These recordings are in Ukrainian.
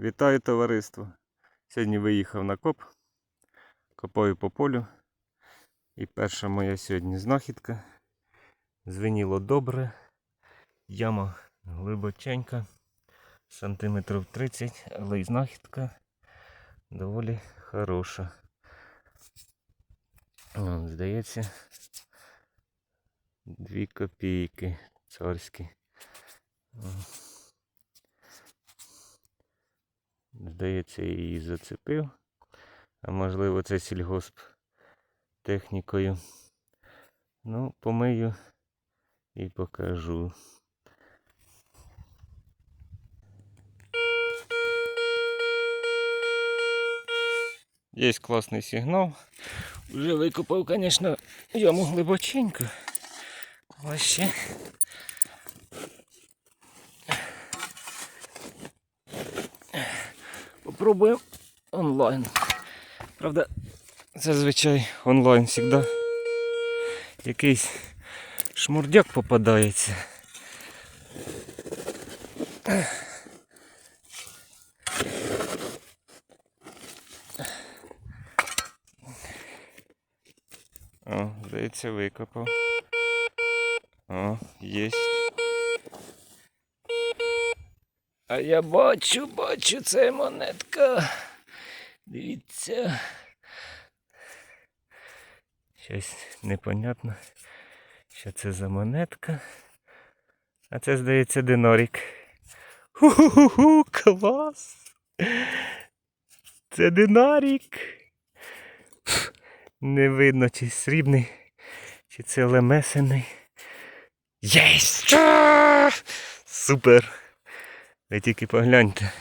Вітаю товариство. Сьогодні виїхав на коп. Копаю по полю. І перша моя сьогодні знахідка. Звеніло добре. Яма глибоченька. Сантиметрів 30, але й знахідка доволі хороша. Здається, дві копійки царські. О. Здається, я її зацепив. А можливо це сільгосп технікою. Ну, помию і покажу. Є класний сигнал. Вже викопав, звісно, яму глибоченько. Але ще Попробуємо онлайн. Правда, зазвичай онлайн завжди якийсь шмурдяк попадається. О, здається, викопав. О, єсть. А я бачу, бачу, це монетка. Дивіться. Щось непонятно, що це за монетка. А це, здається, динорік. Ху-ху-ху, клас! Це динарік. Не видно, чи срібний, чи це лемесений. Єсть! Супер! Ви тільки погляньте.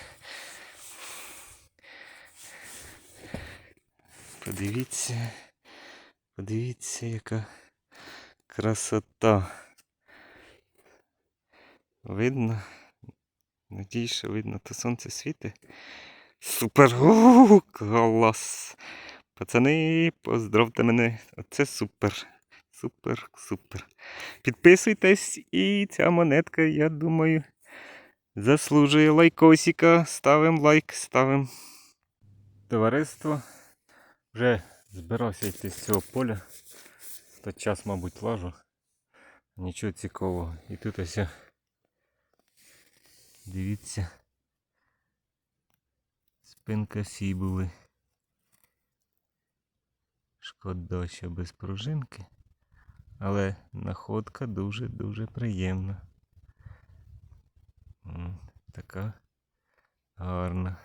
Подивіться, подивіться, яка красота. Видно? Надіюсь, що видно, то сонце світить. Супер! Клас! Пацани, поздравте мене. Оце супер. Супер, супер. Підписуйтесь і ця монетка, я думаю. Заслужує лайкосика. Ставимо лайк, ставимо. Товариство. Вже збирався йти з цього поля. То час, мабуть, лажу. Нічого цікавого. І тут ось. Дивіться. Спинка сібули. Шкода, що без пружинки. Але находка дуже-дуже приємна. Така гарна.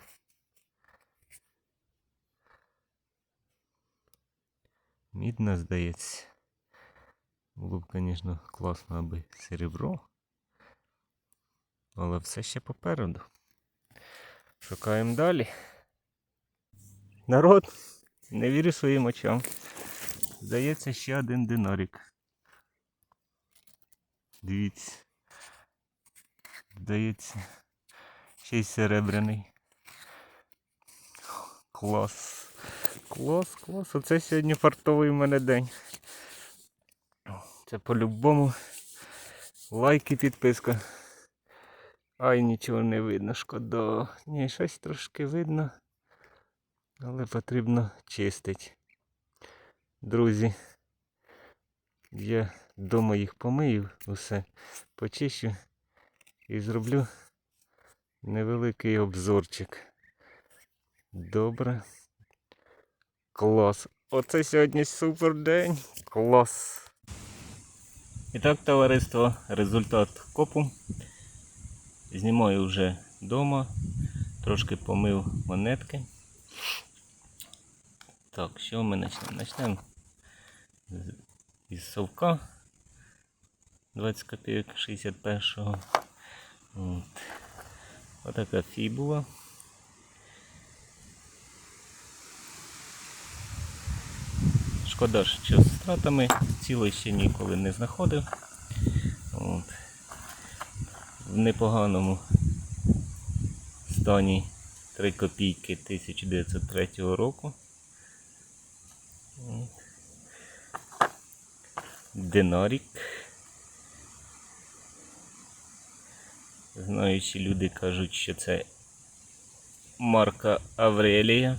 Мідна, здається. Було б, звісно, класно, аби серебро. Але все ще попереду. Шукаємо далі. Народ, не вірю своїм очам. Здається, ще один динарік. Дивіться. Здається, ще й серебряний. Клас. Клас, клас. Оце сьогодні фартовий в мене день. Це по-любому лайк і підписка. Ай, нічого не видно, шкода. Ні, щось трошки видно. Але потрібно чистити. Друзі, я вдома їх помию, усе почищу і зроблю невеликий обзорчик. Добре. Клас. Оце сьогодні супер день. Клас. І так, товариство, результат копу. Знімаю вже вдома. Трошки помив монетки. Так, що ми почнемо? Почнемо із совка 20 копійок 61-го. От. Отака фібула. Шкода, що з стратами цілий ще ніколи не знаходив. От. В непоганому стані 3 копійки 1903 року. От. Динарік. Знаючі люди кажуть, що це Марка Аврелія.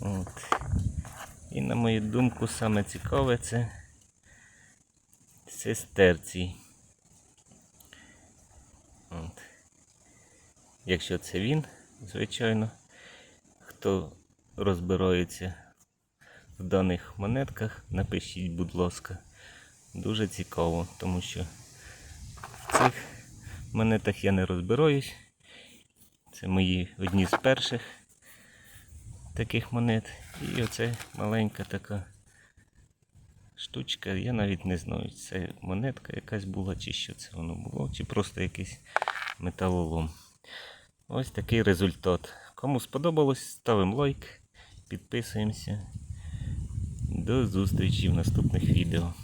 От. І на мою думку, саме цікаве це сестерцій. От. Якщо це він, звичайно, хто розбирається в даних монетках, напишіть, будь ласка. Дуже цікаво, тому що в цих монетах я не розбираюсь. Це мої одні з перших таких монет. І оце маленька така штучка. Я навіть не знаю, це монетка якась була, чи що це воно було, чи просто якийсь металолом. Ось такий результат. Кому сподобалось, ставимо лайк, підписуємося. До зустрічі в наступних відео.